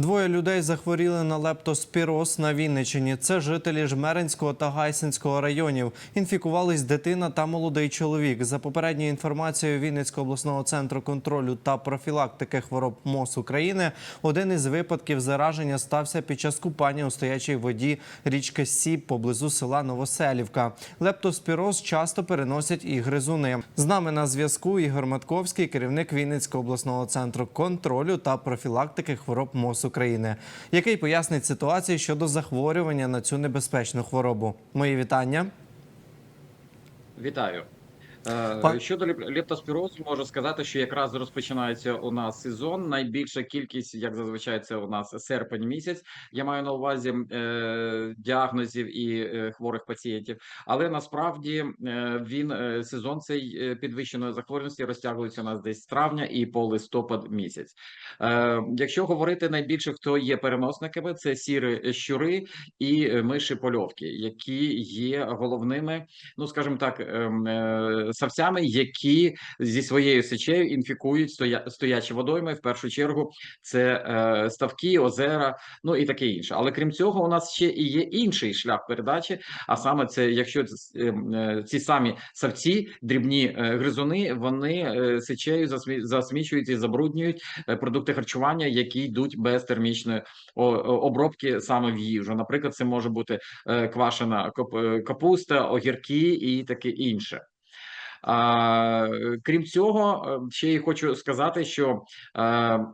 Двоє людей захворіли на лептоспіроз на Вінниччині. Це жителі Жмеринського та Гайсинського районів. Інфікувались дитина та молодий чоловік. За попередньою інформацією Вінницького обласного центру контролю та профілактики хвороб МОЗ України, один із випадків зараження стався під час купання у стоячій воді річки Сіп поблизу села Новоселівка. Лептоспіроз часто переносять і гризуни. З нами на зв'язку Ігор Матковський, керівник Вінницького обласного центру контролю та профілактики хвороб МОЗ України, який пояснить ситуацію щодо захворювання на цю небезпечну хворобу. Мої вітання. Вітаю. Е, Щодо леп- лептоспірозу, можу сказати, що якраз розпочинається у нас сезон. Найбільша кількість, як зазвичай, це у нас серпень місяць. Я маю на увазі е, діагнозів і е, хворих пацієнтів. Але насправді е, він е, сезон цей підвищеної захворюваності розтягується у нас десь з травня і по листопад місяць. Е, якщо говорити найбільше, хто є переносниками, це сіри щури і миші польовки, які є головними ну скажімо так, ем, е, савцями, які зі своєю сечею інфікують стоя, стоячі водойми. В першу чергу це е, ставки, озера, ну і таке інше. Але крім цього, у нас ще і є інший шлях передачі. А саме це, якщо ем, е, ці самі савці, дрібні е, гризуни, вони е, сечею засмі- засмічують і забруднюють е, продукти харчування, які йдуть без термічної обробки саме в їжу. Наприклад, це може бути е, квашена кап- е, капуста, огірки і таке інше. Крім цього, е, ще й хочу сказати, що е,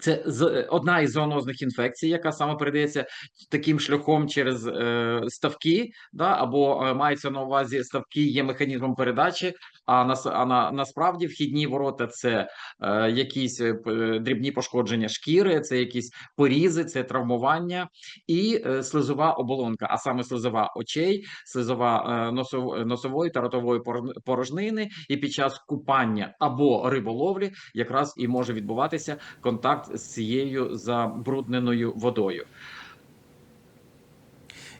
це з одна із зоонозних інфекцій, яка саме передається таким шляхом через е, ставки, да, або е, мається на увазі ставки є механізмом передачі. А нас а на насправді вхідні ворота це е, якісь е, дрібні пошкодження шкіри, це якісь порізи, це травмування і е, слизова оболонка, а саме слизова очей, слизова е, носов, носової та ротової порожнини. І під час купання або риболовлі якраз і може відбуватися контакт з цією забрудненою водою.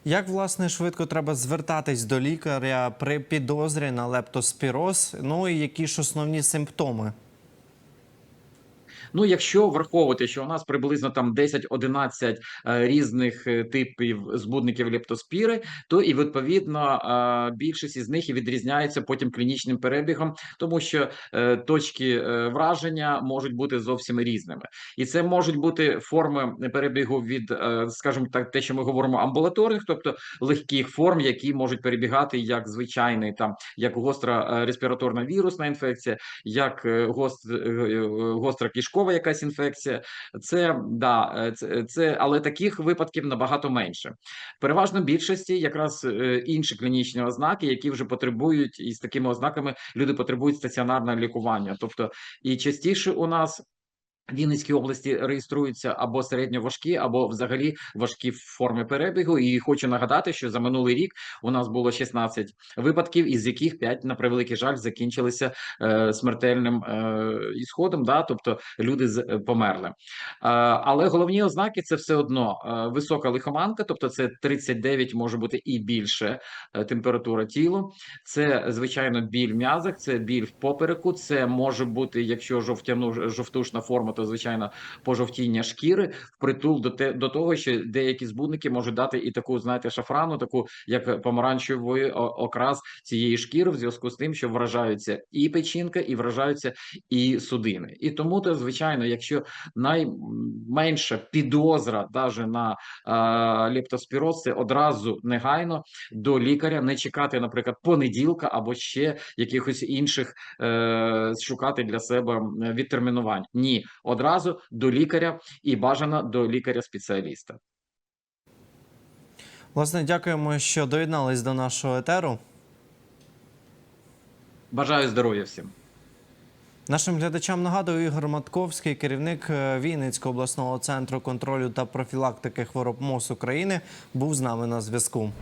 Як власне швидко треба звертатись до лікаря при підозрі на лептоспіроз? Ну і які ж основні симптоми? Ну, якщо враховувати, що у нас приблизно там 10-11 е, різних е, типів збудників лептоспіри, то і відповідно е, більшість із них і відрізняється потім клінічним перебігом, тому що точки враження можуть бути зовсім різними, і це можуть бути форми перебігу від, скажімо так, те, що ми говоримо амбулаторних, тобто легких форм, які можуть перебігати як звичайний там, як гостра респіраторна вірусна інфекція, як гост, гостра кишкова якась інфекція. Це да, е, це, це але таких випадків набагато менше. Переважно більшості якраз е, інші клінічні ознаки, які вже потребують, і з такими ознаками люди потребують стаціонарного лікування. Тобто, і частіше у нас. Вінницькій області реєструються або середньоважкі, або взагалі важкі форми перебігу. І хочу нагадати, що за минулий рік у нас було 16 випадків, із яких 5, на превеликий жаль, закінчилися е, смертельним е, ісходом. Да, тобто люди з, е, померли. Е, але головні ознаки це все одно е, висока лихоманка, тобто це 39, може бути і більше е, температура тілу. Це звичайно біль в це біль в попереку. Це може бути, якщо жовтяну жовтушна форма, то звичайно пожовтіння шкіри впритул до те до того, що деякі збудники можуть дати і таку, знаєте, шафрану, таку як помаранчевий окрас цієї шкіри, в зв'язку з тим, що вражаються і печінка, і вражаються і судини. І тому, то звичайно, якщо найменша підозра даже на е, лептоспіроз, це одразу негайно до лікаря, не чекати, наприклад, понеділка або ще якихось інших е, шукати для себе відтермінувань. Ні, одразу до лікаря і бажано до лікаря-спеціаліста. Власне, дякуємо, що доєднались до нашого етеру. Бажаю здоров'я всім. Нашим глядачам нагадую Ігор Матковський, керівник е, Вінницького обласного центру контролю та профілактики хвороб МОЗ України, був з нами на зв'язку.